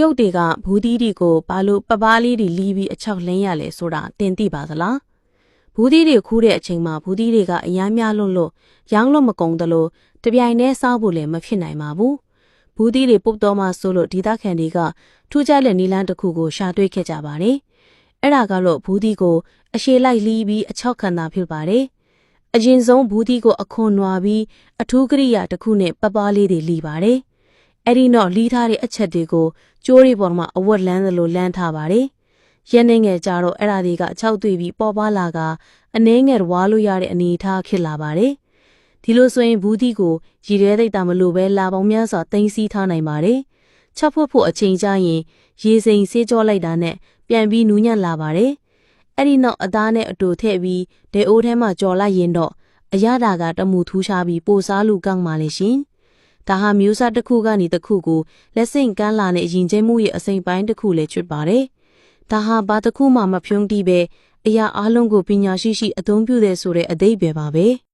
ရုတ်တွေကဘူးသီးတွေကိုဘာလို့ပပားလေးတွေလီးပြီးအချောက်လင်းရလဲဆိုတာတင်သိပါသလားဘူးသီးတွေခူးတဲ့အချိန်မှာဘူးသီးတွေကအများများလွတ်လွတ်ရောင်းလို့မကုန်သလိုတပြိုင်တည်းစားဖို့လည်းမဖြစ်နိုင်ပါဘူးဘူးသီးတွေပုတ်တော်မှဆိုလို့ဒေသခံတွေကထူးခြားတဲ့နီလန်းတစ်ခုကိုရှာတွေ့ခဲ့ကြပါတယ်အဲ့ဒါကတော့ဘူးသီးကိုအရှေလိုက်လီးပြီးအချောက်ခံတာဖြစ်ပါတယ်အရင်ဆုံးဘူးသီးကိုအခွန်နွာပြီးအထူးကရိယာတစ်ခုနဲ့ပပားလေးတွေလီးပါတယ် အဲ့ဒီတော့လီးထားတဲ့အချက်တွေကိုကျိုးတွေပေါ်မှာအဝတ်လန်းသလိုလန်းထားပါတယ်။ရက်နေငယ်ကြတော့အဲ့ဒါတွေကအချောက်သွေးပြီးပေါ်ပါလာကအနှဲငယ်ဝါလို့ရတဲ့အနေအထားဖြစ်လာပါတယ်။ဒီလိုဆိုရင်ဘူးသီးကိုရည်ရဲသိပ်တာမလို့ပဲလာပေါင်းများစွာတင်စီထားနိုင်ပါတယ်။ချက်ဖို့ဖို့အချိန်ကျရင်ရေစိမ်ဆေးကြောလိုက်တာနဲ့ပြန်ပြီးနူးညံ့လာပါတယ်။အဲ့ဒီနောက်အသားနဲ့အတူထည့်ပြီးဒေအိုးထဲမှာကြော်လိုက်ရင်တော့အရသာကတမူထူးရှားပြီးပိုစားလူကောက်ပါလေရှင်။ ဒါဟာမျိုးစားတစ်ခုကနေတစ်ခုကိုလက်ဆင့်ကမ်းလာတဲ့ယဉ်ကျေးမှုရဲ့အစိမ်ပိုင်းတစ်ခုလည်းဖြစ်ပါတယ်။ဒါဟာဘာတစ်ခုမှမဖြုံးတိပဲအရာအလုံးကိုပညာရှိရှိအသုံးပြုတဲ့ဆိုတဲ့အသေးပဲပါပဲ။